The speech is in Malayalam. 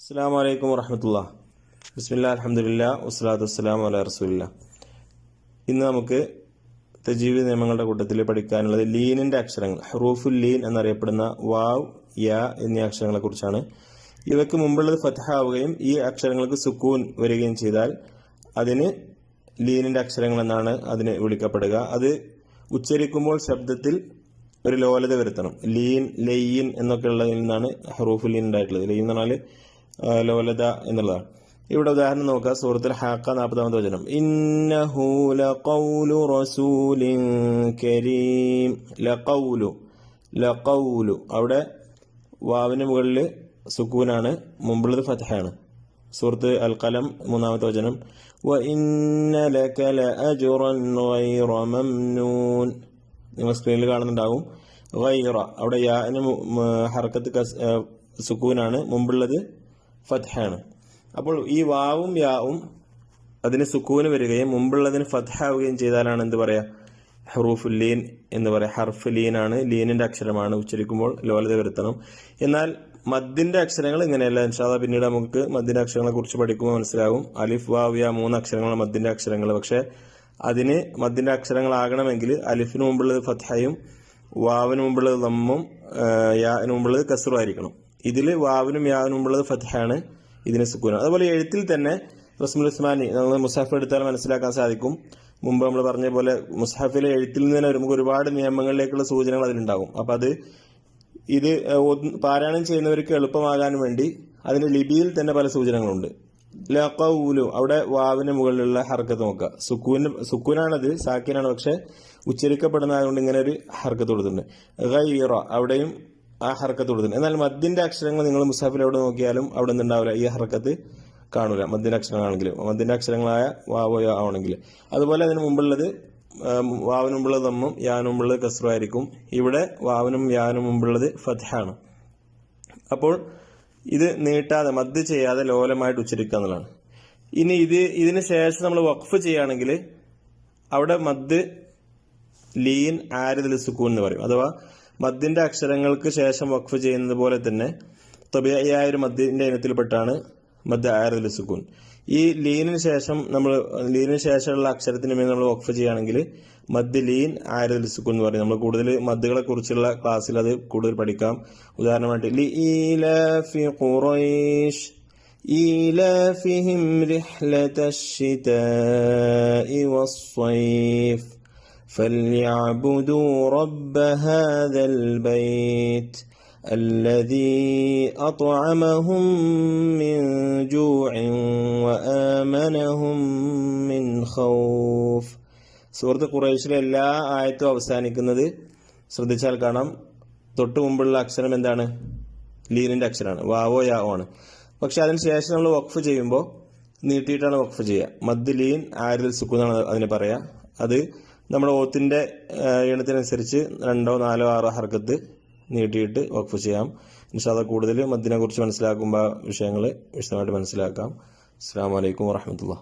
അസ്സാം വലൈക്കും വർഹമത്തുള്ള ബിസ്മില്ലാ അലഹമുല്ല വസ്സലാത്തു വസ്സലാം അല റസൂലില്ല ഇന്ന് നമുക്ക് തജീവ് നിയമങ്ങളുടെ കൂട്ടത്തിൽ പഠിക്കാനുള്ളത് ലീനിന്റെ അക്ഷരങ്ങൾ ഹറൂഫുൽ ലീൻ എന്നറിയപ്പെടുന്ന വാവ് യ എന്നീ അക്ഷരങ്ങളെ കുറിച്ചാണ്. ഇവയ്ക്ക് മുമ്പുള്ളത് ഫതഹാവുകയും ഈ അക്ഷരങ്ങൾക്ക് സുക്കൂൻ വരികയും ചെയ്താൽ അതിന് ലീനിന്റെ അക്ഷരങ്ങൾ എന്നാണ് അതിന് വിളിക്കപ്പെടുക. അത് ഉച്ചരിക്കുമ്പോൾ ശബ്ദത്തിൽ ഒരു ലോലത വരുത്തണം. ലീൻ ലയ്യൻ എന്നൊക്കെ ഉള്ളതിൽ നിന്നാണ് ഹറൂഫുൽ ലീൻ ഉണ്ടായിട്ടുള്ളത്. ലീൻ എന്ന് പറഞ്ഞാൽ ലോലത എന്നുള്ളതാണ്. ഇവിടെ ഉദാഹരണം നോക്കുക. സൂറത്തിൽ ഹാക്ക നാൽപ്പതാമത് വചനം. ഇന്നഹു കൗലു റസൂലിൻ കരീം. ലഖൗലു ലഖൗലു. അവിടെ വാവിന് മുകളിൽ സുക്കൂനാണ് മുമ്പുള്ളത് ഫതഹയാണ് സുഹൃത്ത് അൽക്കലം മൂന്നാമത്തെ വചനം. വ ഇന്നലകല അജുറൻ ഗൈറ മംനൂൻ. നിങ്ങൾ സ്ക്രീനിൽ കാണുന്നുണ്ടാവും. ഗൈറ. അവിടെ യാന് ഹർക്കത്ത് സുക്കൂനാണ് മുമ്പുള്ളത് ഫത്ഹാണ്. അപ്പോൾ ഈ വാവും യാവും അതിന് സുക്കൂന് വരികയും മുമ്പുള്ളതിന് ഫത്ഹാവുകയും ചെയ്താലാണ് എന്ത് പറയാ? ഹറൂഫുൽ ലീൻ എന്ന് പറയുക ഹർഫ് ലീനാണ്. ലീനിന്റെ അക്ഷരമാണ് ഉച്ചരിക്കുമ്പോൾ ലോലത വരുത്തണം. എന്നാൽ മദ്ദിന്റെ അക്ഷരങ്ങൾ ഇങ്ങനെയല്ല. ഇൻഷാദ പിന്നീട് നമുക്ക് മദ്ദിന്റെ അക്ഷരങ്ങളെ കുറിച്ച് പഠിക്കുമ്പോൾ മനസ്സിലാവും. അലിഫ് വാവ് യാ മൂന്ന് അക്ഷരങ്ങളാണ് മദ്ദിന്റെ അക്ഷരങ്ങൾ. പക്ഷെ അതിന് മദ്ദിന്റെ അക്ഷരങ്ങളാകണമെങ്കിൽ അലിഫിന് മുമ്പുള്ളത് ഫത്ഹയും വാവിന് മുമ്പുള്ളത് ദമ്മും യാന് മുമ്പുള്ളത് കസറും ആയിരിക്കണം. ഇതിൽ വാവിനും യാവിനും ഉള്ളത് ഫത്ഹാണ് ഇതിന് സുക്കൂനാണ്. അതുപോലെ എഴുത്തിൽ തന്നെ റസ്മുൽ ഉസ്മാനി നമ്മൾ മുസാഫ് എടുത്താൽ മനസ്സിലാക്കാൻ സാധിക്കും. മുമ്പ് നമ്മൾ പറഞ്ഞ പോലെ മുസാഫിലെ എഴുത്തിൽ നിന്ന് തന്നെ നമുക്ക് ഒരുപാട് നിയമങ്ങളിലേക്കുള്ള സൂചനകൾ അതിലുണ്ടാകും. അപ്പൊ അത് ഇത് പാരായണം ചെയ്യുന്നവർക്ക് എളുപ്പമാകാൻ വേണ്ടി അതിന്റെ ലിപിയിൽ തന്നെ പല സൂചനകളുണ്ട്. ലഖൗലു അവിടെ വാവിന് മുകളിലുള്ള ഹർക്കത്ത് നോക്കുക. സുക്കൂന് സുക്കൂനാണത് സാക്കിനാണ് പക്ഷെ ഉച്ചരിക്കപ്പെടുന്നതുകൊണ്ട് ഇങ്ങനെ ഒരു ഹർക്കത്ത് കൊടുത്തിട്ടുണ്ട്. ഗൈറ അവിടെയും ആ ഹർക്കത്ത് കൊടുത്തിട്ടുണ്ട്. എന്നാൽ മദ്യന്റെ അക്ഷരങ്ങൾ നിങ്ങൾ മുസാഫിൽ എവിടെ നോക്കിയാലും അവിടെ നിന്നുണ്ടാവില്ല. ഈ ഹർക്കത്ത് കാണൂല. മദ്യന്റെ അക്ഷരങ്ങളാണെങ്കിലും മദ്യന്റെ അക്ഷരങ്ങളായ വാവോ ആവണമെങ്കിൽ. അതുപോലെ അതിന് മുമ്പുള്ളത് വാവിന് മുമ്പുള്ളത് ദമ്മും യാന് മുമ്പുള്ളത് കസ്റു ആയിരിക്കും. ഇവിടെ വാവിനും യാനും മുമ്പുള്ളത് ഫത്ഹാണ്. അപ്പോൾ ഇത് നീട്ടാതെ മദ് ചെയ്യാതെ ലോലമായിട്ട് ഉച്ചരിക്കുക എന്നുള്ളതാണ്. ഇനി ഇത് ഇതിന് ശേഷം നമ്മൾ വഖഫ് ചെയ്യുകയാണെങ്കിൽ അവിടെ മദ് ലീൻ ആരിദൽ സുക്കൂൻ എന്ന് പറയും. അഥവാ മദ്ദിന്റെ അക്ഷരങ്ങൾക്ക് ശേഷം വഖഫ് ചെയ്യുന്നത് പോലെ തന്നെ തൊബിയായ ഒരു മദ്ദിന്റെ ഇനത്തിൽപ്പെട്ടാണ് മദ് ആരിദൽ സുക്കൂൻ ഈ ലീനിന് ശേഷം നമ്മൾ ലീനിന് ശേഷമുള്ള അക്ഷരത്തിന് മേൽ നമ്മൾ വഖഫ് ചെയ്യുകയാണെങ്കിൽ മദ് ലീൻ ആരിദൽ സുക്കൂൻ എന്ന് പറയും നമ്മൾ കൂടുതൽ മദ്ദുകളെ കുറിച്ചുള്ള ക്ലാസ്സിൽ അത് കൂടുതൽ പഠിക്കാം ഉദാഹരണമായിട്ട് ലീലാഫി ഖുറൈഷ് إيلافهم رحلة الشتاء والصيف فليعبدوا رب هذا البيت الذي أطعمهم من جوع وآمنهم من خوف സൂറത്ത് ഖുറൈശിലെ എല്ലാ ആയത്തും അവസാനിക്കുന്നത് ശ്രദ്ധിച്ചാൽ കാണാം തൊട്ട് മുമ്പുള്ള അക്ഷരം എന്താണ് ലീനിന്റെ അക്ഷരമാണ് വാവോ യാവോ ആണ് പക്ഷെ അതിന് ശേഷം നമ്മൾ വഖഫ് ചെയ്യുമ്പോൾ നീട്ടിയിട്ടാണ് വഖഫ് ചെയ്യുക മദ് ലീൻ ആരിൽ സുക്കുന്നാണ് അതിന് പറയാ അത് നമ്മുടെ ഓത്തിന്റെ ഈണത്തിനനുസരിച്ച് രണ്ടോ നാലോ ആറോ ഹർക്കത്ത് നീട്ടിയിട്ട് വഖഫ് ചെയ്യാം. ഇൻഷാല്ല കൂടുതൽ മദ്ദിനെക്കുറിച്ച് മനസ്സിലാക്കുമ്പോൾ വിഷയങ്ങൾ വിശദമായിട്ട് മനസ്സിലാക്കാം. അസ്സാം വലൈക്കും വാഹമത്തുള്ള